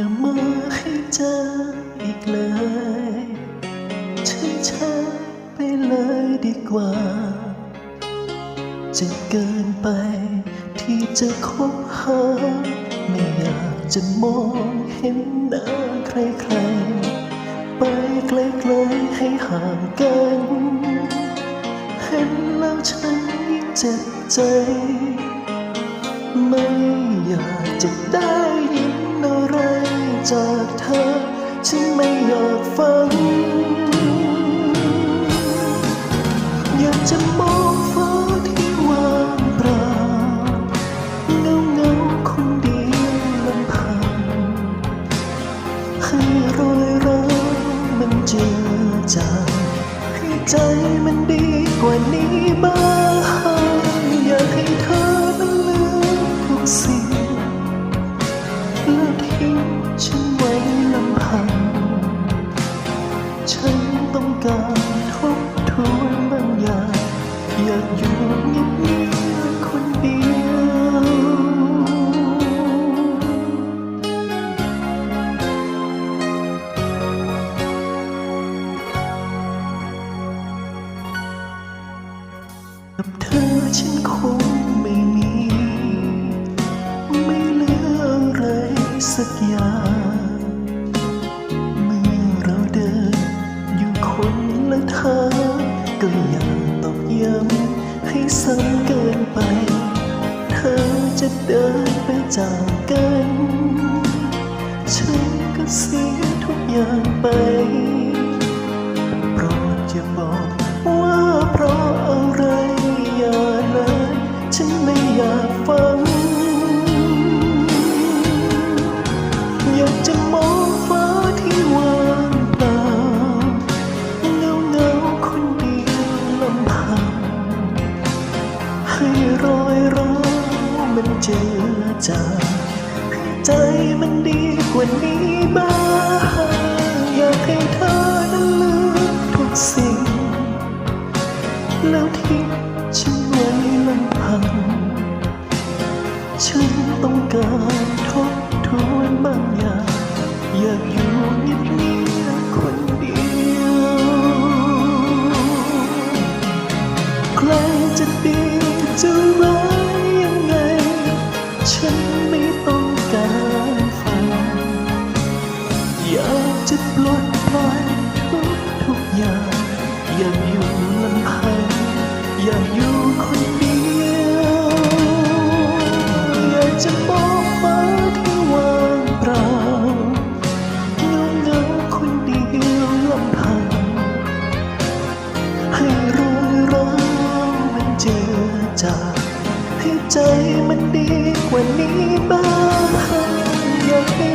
อย่ามาให้เจออีกเลยเฉยๆไปเลยดีกว่า จะเกินไปที่จะคบหา ไม่อยากจะมองเห็นหน้าใครๆ ไปไกลๆให้ห่างกัน เห็นแล้วฉันยิ่งเจ็บใจ อยากฟังอยากจะมองฟ้าที่ว่างเปล่าเงาเงาคนเดียวลำพังให้รอยร้าวมันเจือจางให้ใจมันดีกว่านี้บ้างอยากให้เธอนั้นลืมทุกสิ่ง นต้องการทบทวนบางอย่าง อยากอยู่เงียบๆคนเดียว กับเธอฉันคงไม่มี ไม่เหลืออะไรสักอย่าง และเธอ ก็อย่าตอกย้ำให้ซ้ำเกินไป เธอจะเดินไปจากกัน ฉันก็เสียทุกอย่างไปโปรดอย่าบอก ใจมันดีกว่านี้บ้างอยากให้เธอนั้นลืมทุกสิ่ง แล้วทิ้งฉันไว้ลำพัง ฉันต้องการทบทวนบางอย่าง อยากอยู่เงียบ ปลดปล่อยทุกทุกอย่างอยากอยู่ลำพังอยากอยู่คนเดียวอยากจะมองฟ้าที่ว่างเปล่าเงาเงาคนเดียวลำพังให้รอยร้าวมันเจอจางให้ใจมันดีกว่านี้บ้างอยากให้